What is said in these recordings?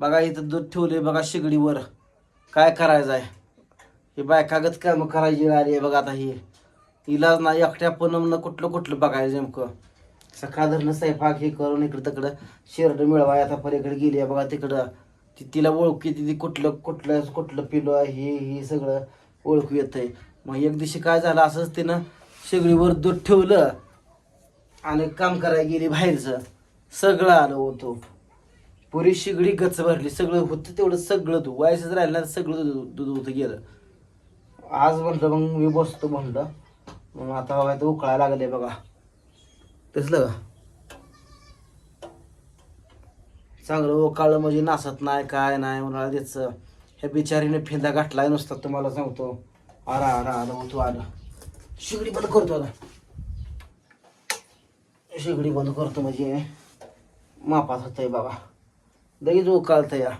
बघा इथं दूध ठेवले बघा शेगडीवर. काय करायचं आहे? हे बायकागत काम करायची आली आहे बघा आता हे. इलाज नाही एकट्या पण कुठलं कुठलं बघायचं नेमकं. सकाळ धरणं स्वयंपाक हे करून इकडं तिकडं शेरड मिळवाय आता पलीकडे गेली आहे बघा तिकडं. ती तिला ओळखी येते ती कुठलं कुठलं कुठलं पिलो आहे हे हे सगळं ओळखू येतंय. मग एक दिवशी काय झालं असंच तिनं शेगडीवर दूध ठेवलं आणि काम करायला गेली बाहेरचं. सगळं आलं होतो पुरी शिगडी गच्च भरली. सगळं होतं तेवढं सगळं तू. व्हायचंच राहिलं ना सगळं दूध दूध होतं गेलं. आज म्हटलं मग मी बसतो म्हणलं. मग आता बघा ते उकळायला लागले बघा. तसलं का? चांगलं उकाळलं म्हणजे नासत नाही काय नाही उन्हाळा त्याचं. ह्या बिचारीने फिंदा गाठलाय नुसता तुम्हाला सांगतो. आला आला मग तू आला शिगडी बंद करतो आता. शिगडी बंद करतो म्हणजे मापात होतंय बाबा लगेच उकाळतं या.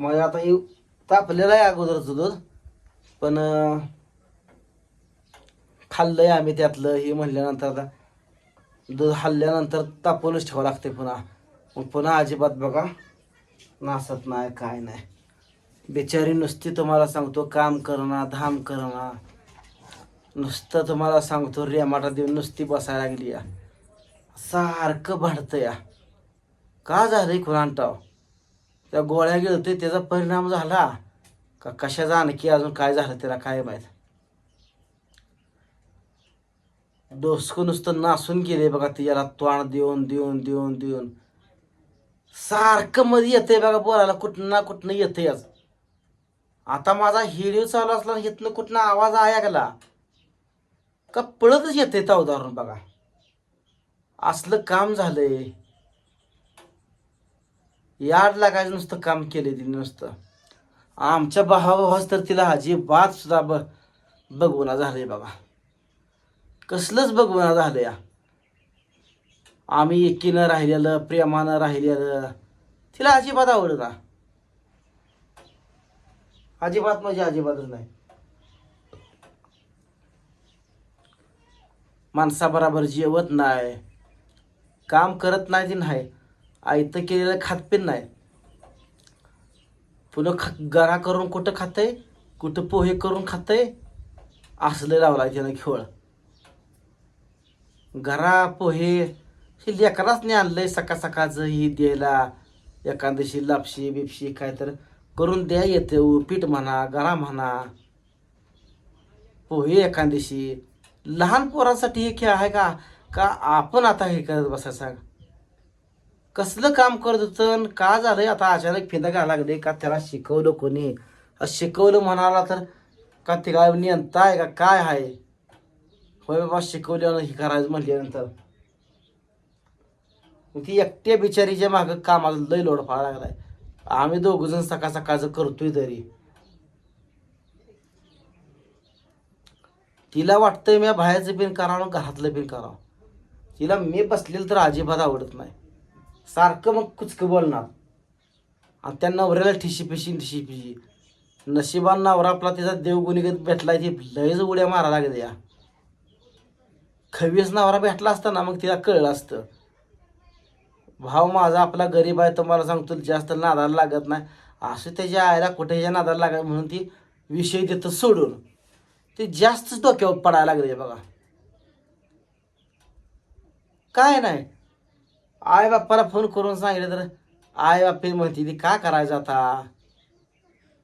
मग आता ही तापलेलं आहे अगोदरचं दूध. पण खाल्लं खाल्लंय आम्ही त्यातलं हे म्हणल्यानंतर आता दूध हल्ल्यानंतर तापवूनच ठेवावं लागते पुन्हा. मग पुन्हा अजिबात बघा नासत नाही काय नाही. बिचारी नुसती तुम्हाला सांगतो काम करणं धाम करणं. नुसतं तुम्हाला सांगतो रेमाटा देऊन नुसती बसायला लागली या. सारखं भांडतं या. का झालं खुरांटाव त्या गोळ्या गेलते त्याचा परिणाम झाला. का कशाचा आणखी अजून काय झालं त्याला काय माहीत? डोसकं नुसतं नासून गेले बघा तिच्याला तोंड देऊन देऊन देऊन देऊन. सारखं मध्ये येते बघा बोलायला कुठं ना कुठनं येते आज. आता माझा हिडिओ चालू असला आणि इथनं कुठनं आवाज ऐकला का पळतच येते तावदारून बघा. असलं काम झालंय. याड लागायचं नुसतं काम केले तिने नुसतं. आमच्या भावाभावाच तर तिला अजिबात सुद्धा ब बघवणा झालंय बाबा. कसलंच बघवणा झालं या. आम्ही एकीनं राहिलेलं प्रेमानं राहिलेलं. तिला अजिबात आवडत अजिबात म्हणजे अजिबातच नाही. माणसाबरोबर जेवत नाही. काम करत नाही ती नाही. आयतं केलेलं खात नाही. पुन्हा ख गरा करून कुठं खातंय? कुठं पोहे करून खातंय? असलं लावला त्यानं खेळ. गरा पोहे हे लेकराच नाही आणलंय सकाळ सकाळचं ही द्यायला. एखाद्याशी लापशी बिपशी काय तर करून द्या येते पीठ म्हणा गरा म्हणा. पोहे एखाद्याशी लहान पोरांसाठी हे खेळ आहे का? का आपण आता हे करत बसायचं? सांग कसलं काम करत होतं आणि का झालंय? आता अचानक फिदा घाला लागले का त्याला शिकवलं कोणी? शिकवलं म्हणाला तर का ते काय नियंता आहे का काय आहे? होय बाबा शिकवल्यानं हे करायचं म्हटल्यानंतर. ती एकट्या बिचारीच्या मागं कामाला लय लोड फाळा लागलाय. आम्ही दोघ जण सकाळ सकाळचं करतोय तरी. तिला वाटतंय मी बाहेरचं बिन करावं घरातलं बिन करावं. तिला मी बसलेलं तर अजिबात आवडत नाही. सारखं मग कुचकं बोलणार. आणि त्या नवऱ्याला ठिशी पिशी ठिशी पिशी. नशिबान नवरा आपला तिचा देवगुणीगत भेटला ती लयच उड्या मारा लागत या खवीस नवरा भेटला असता ना मग तिला कळलं असतं. भाव माझा आपला गरीब आहे तुम्हाला सांगतो जास्त नादाला लागत नाही. असं त्याच्या आईला कुठेच्या नादाला लागत म्हणून ती विषय तिथं सोडून. ते जास्तच डोक्यावर पडायला लागले बघा. काय नाही. आई बाप्पाला फोन करून सांगितलं तर आई बाप्पी म्हणते ती का करायचं आता?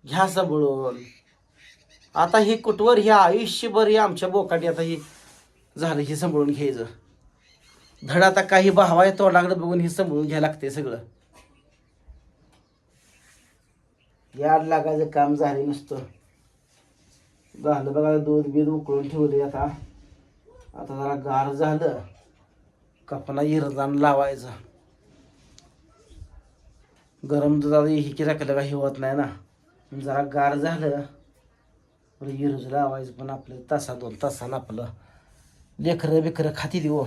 घ्या सांभाळून आता ही कुठवर ही आयुष्यभर ही आमच्या बोकाटी आता ही झालं ही सांभाळून घ्यायचं. धड आता काही भावाय तोंडाकडे बघून ही सांभाळून घ्यायला लागते सगळं. याड लागायचं काम झाले नुसतं. झालं बघा दूध बीध उकळून ठेवले आता. आता जरा गार झालं. कपना इरदान लावायचं. गरम दुधात हिकी टाकलं का हिवत होत नाही ना. म्हणजे जरा गार झालं बरं इरज लावायचं पण आपलं तासा दोन तासानं आपलं. लेकरं बिकरं खाती देऊ हो.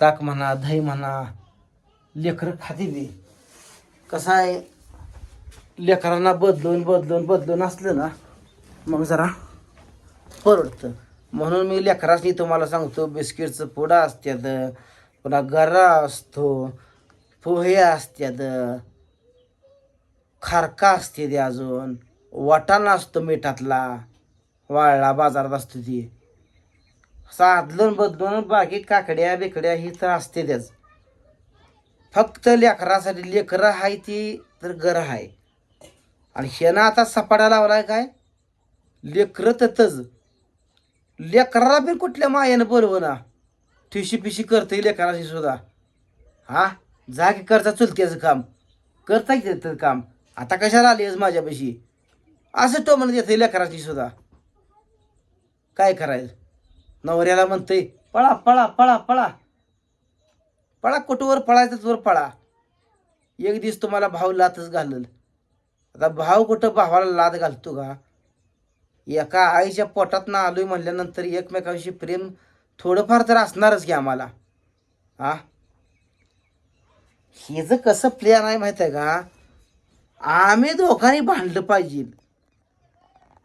ताक म्हणा दही म्हणा लेकरं खाती दे कसं आहे लेकरांना बदलून बदलून बदलून असलं ना मग जरा परवडतं. म्हणून मी लेकरासनी तुम्हाला सांगतो बिस्किटचं पुडा असत्यात पुन्हा गरा असतो पोहे असत्यात खारका असते ते अजून वाटाणा असतो मिठातला वाळला बाजारात असतो ती. साधलं बदलून बाकी काकड्या बिकड्या ही तर असते त्याच फक्त लेकरासाठी लेकरं आहे ती तर गर आहे आणि शेणं आता सपाटा लावलाय काय? लेकरं ततच. लेकराला बी कुठल्या मायानं बोलव ना ठिशी पिशी करते लेकराशी सुद्धा. हा? जा की करता चुलत्याचं काम. करता की त्याचं काम. आता कशाला आली आहेस माझ्यापाशी? असं तो म्हणत येते लेकराची सुद्धा. काय करायचं? नवऱ्याला म्हणते पळा पळा पळा पळा. पळा कुठवर पळायचं वर पळा. एक दिवस तुम्हाला भाव लातच घालल. आता भाव कुठं भावाला लाद घालतो का? एका आईच्या पोटात ना आलोय म्हणल्यानंतर एकमेकांशी प्रेम थोडंफार तर असणारच की आम्हाला. हा हे जर कसं प्लॅन आहे माहिती आहे का? आम्ही दोघांनी भांडलं पाहिजे.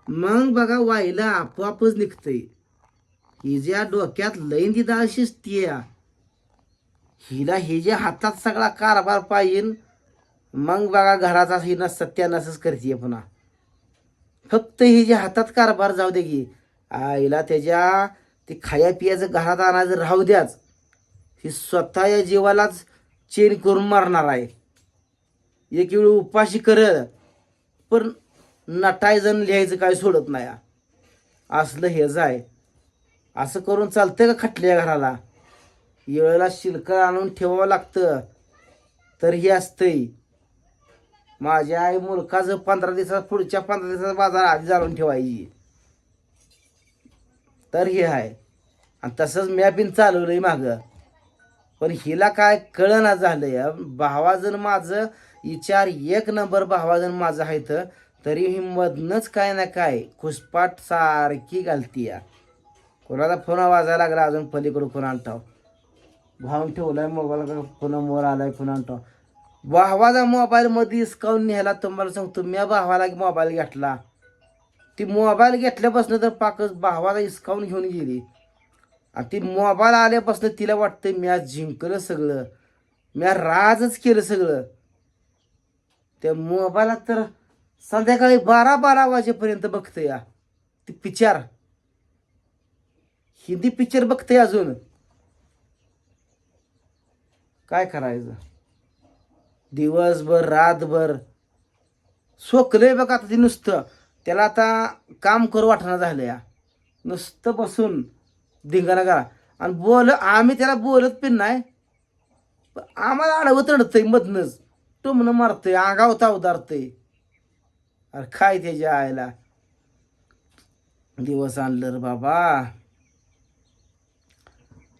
मग बघा वाईला आपोआपच निघतंय. हिच्या डोक्यात लईन डाळ शिजतीय हिला हिच्या हातात सगळा कारभार पाहिजे मग बघा घराचा ही नस सत्यानाशच करते पुन्हा. फक्त ही जे हातात कारभार जाऊ दे की. आईला त्याच्या ते खाया पियाचं घरात आणायचं राहू द्याच. ही स्वतः या जीवालाच चेन करून मारणार आहे. एक वेळ उपाशी कर पण नटायजण लिहायचं काय सोडत नाही. असलं हे जाय. असं करून चालतं का खटल्या घराला? येळेला शिल्क आणून ठेवावं लागतं. तर हे असतंय. माझी आई मुलकाच पंधरा दिवसात पुढच्या पंधरा दिवसाचा बाजार आधी जाणून ठेवायची. तर हे आहे. आणि तसंच म्या बिन चालवलंय मागं. पण हिला काय कळना झालंय भावाजण माझं विचार एक नंबर भावाजण माझं आहे तर तरी ही मधनच काय ना काय खुसपाट सारखी घालती या कोणाला फोन वाजायला लागला अजून पलीकडून फोन आणतो भावून ठेवलाय मोबाईल फोन मोर आलाय फोन आणतो भावाला मोबाईल मध्ये इसकावून न्यायला तुम्हाला सांगतो मी भावाला मोबाईल घेतला. ती मोबाईल घेतल्यापासून तर पाकच भावाला इसकावून घेऊन गेली. आणि ती मोबाईल आल्यापासून तिला वाटतं मी आज जिंकलं सगळं. मी राजच केलं सगळं. त्या मोबाईलात तर संध्याकाळी बारा बारा वाजेपर्यंत बघतं या. ती पिक्चर हिंदी पिक्चर बघते अजून. काय करायचं? दिवसभर रातभर. सोकलंय बघा आता ती नुसतं. त्याला आता काम करू वाटणं झालं या. नुसतं बसून धिंगाणा करा. आणि बोल आम्ही त्याला बोलत पण नाही. पण आम्हाला आडवत रडतंय मधनंच. टुमणं मारतंय आगावता उदारतंय अरे काय त्याच्या आयला दिवस आणलं रे बाबा.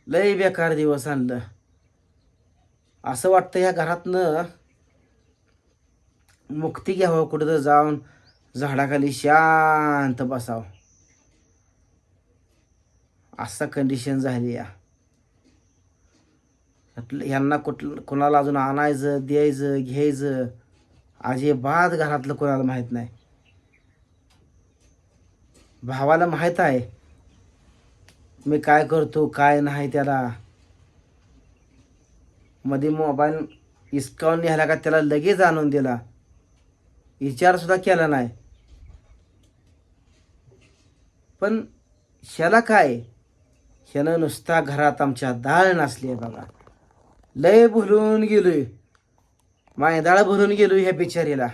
लय बेकार दिवस आणलं. असं वाटतं ह्या घरातनं मुक्ती घ्यावं हो, कुठं तर जाऊन झाडाखाली शांत बसावं. असं कंडिशन झाली या. यांना कुठलं कोणाला अजून आणायचं द्यायचं घ्यायचं अजिबात घरातलं कोणाला माहीत नाही. भावाला माहीत आहे मी काय करतो काय नाही त्याला. मध्ये मोबाईल हिसकावून न्यायला का त्याला लगेच आणून दिला. विचारसुद्धा केला नाही. पण ह्याला काय? ह्यानं नुसता घरात आमच्या डाळ नसली आहे बघा. लय भुलून गेलोय. मायदाळ भरून गेलोय ह्या बिचारीला.